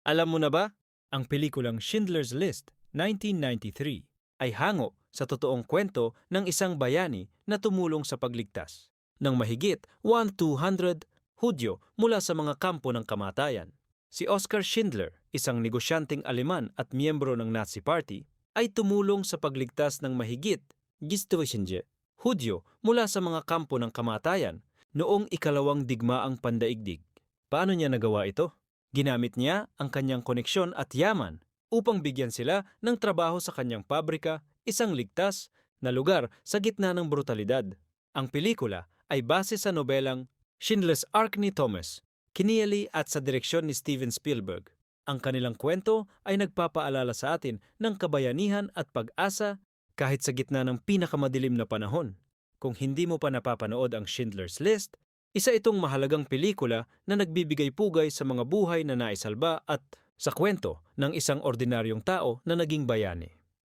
Alam mo na ba, ang pelikulang Schindler's List 1993 ay hango sa totoong kwento ng isang bayani na tumulong sa pagligtas ng mahigit 1,200 Hudyo mula sa mga kampo ng kamatayan. Si Oskar Schindler, isang negosyanteng Aleman at miyembro ng Nazi Party, ay tumulong sa pagligtas ng mahigit 10,000 Hudyo mula sa mga kampo ng kamatayan noong ikalawang digmaang pandaigdig. Paano niya nagawa ito? Ginamit niya ang kanyang koneksyon at yaman upang bigyan sila ng trabaho sa kanyang pabrika, isang ligtas na lugar sa gitna ng brutalidad. Ang pelikula ay base sa nobelang Schindler's Ark ni Thomas, kiniyali at sa direksyon ni Steven Spielberg. Ang kanilang kwento ay nagpapaalala sa atin ng kabayanihan at pag-asa kahit sa gitna ng pinakamadilim na panahon. Kung hindi mo pa napapanood ang Schindler's List, isa itong mahalagang pelikula na nagbibigay pugay sa mga buhay na naisalba at sa kwento ng isang ordinaryong tao na naging bayani.